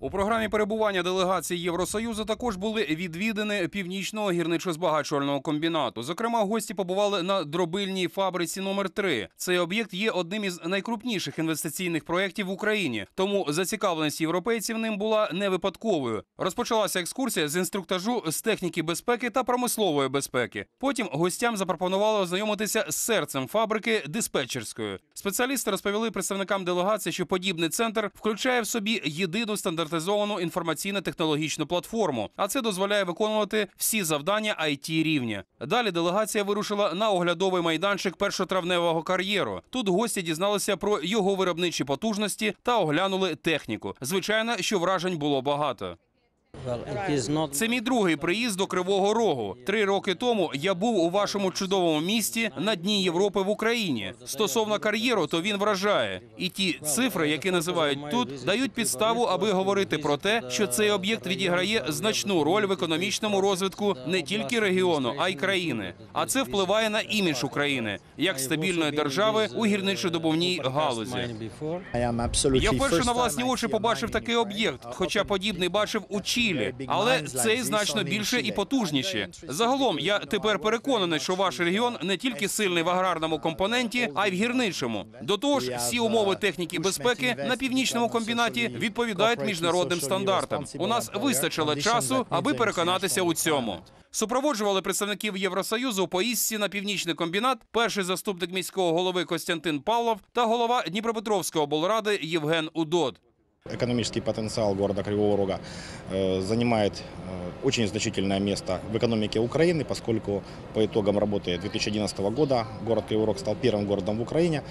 У програмі перебування делегації Євросоюзу також були відвідини північного гірничо-збагачувального комбінату. Зокрема, гості побували на дробильній фабриці номер 3 Цей об'єкт є одним із найкрупніших інвестиційних проєктів в Україні, тому зацікавленість європейців ним була не випадковою. Розпочалася екскурсія з інструктажу з техніки безпеки та промислової безпеки. Потім гостям запропонували ознайомитися з серцем фабрики диспетчерською. Спеціалісти розповіли представникам делегації, що подібний центр включає в собі єдину стандартизовану інформаційно-технологічну платформу, а це дозволяє виконувати всі завдання it рівня. Далі делегація вирушила на оглядовий майданчик першотравневого кар'єру. Тут гості дізналися про його виробничі потужності та оглянули техніку. Звичайно, що вражень було багато. Це мій другий приїзд до Кривого Рогу. Три роки тому я був у вашому чудовому місті на дні Європи в Україні. Стосовно кар'єру, то він вражає. І ті цифри, які називають тут, дають підставу, аби говорити про те, що цей об'єкт відіграє значну роль в економічному розвитку не тільки регіону, а й країни. А це впливає на імідж України як стабільної держави у гірничодобувній галузі. Я вперше на власні очі побачив такий об'єкт, хоча подібний бачив у Чилі, але цей значно більше і потужніше. Загалом я тепер переконаний, що ваш регіон не тільки сильний в аграрному компоненті, а й в гірничому. До того ж, всі умови техніки безпеки на північному комбінаті відповідають міжнародним стандартам. У нас вистачило часу, аби переконатися у цьому. Супроводжували представників Євросоюзу у поїздці на північний комбінат, перший заступник міського голови Костянтин Павлов та голова Дніпропетровської облради Євген Удод. Экономический потенциал города Кривого Рога э, занимает э, очень значительное место в экономике Украины, поскольку по итогам работы 2011 года город Кривой Рог стал первым городом в Украине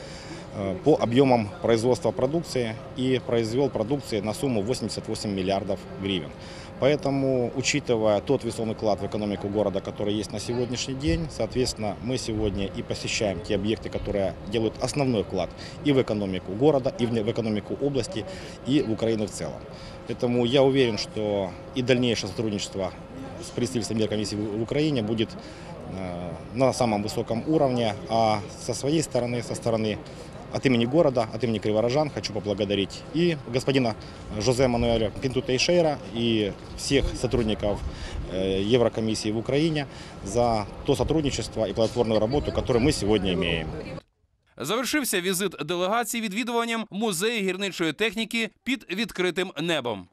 э, по объемам производства продукции и произвел продукции на сумму 88 миллиардов гривен. Поэтому, учитывая тот весомый вклад в экономику города, который есть на сегодняшний день, соответственно, мы сегодня и посещаем те объекты, которые делают основной вклад и в экономику города, и в экономику области, и в Украину в целом. Поэтому я уверен, что и дальнейшее сотрудничество с представительством Еврокомиссии в в Украине будет э, на самом высоком уровне, а со своей стороны, со стороны от имени города, от имени криворожан хочу поблагодарить и господина Жозе Мануэля Пинту Тейшейра и всех сотрудников э, Еврокомиссии в Украине за то сотрудничество и плодотворную работу, которую мы сегодня имеем. Завершився візит делегації відвідуванням музею гірничої техніки під відкритим небом.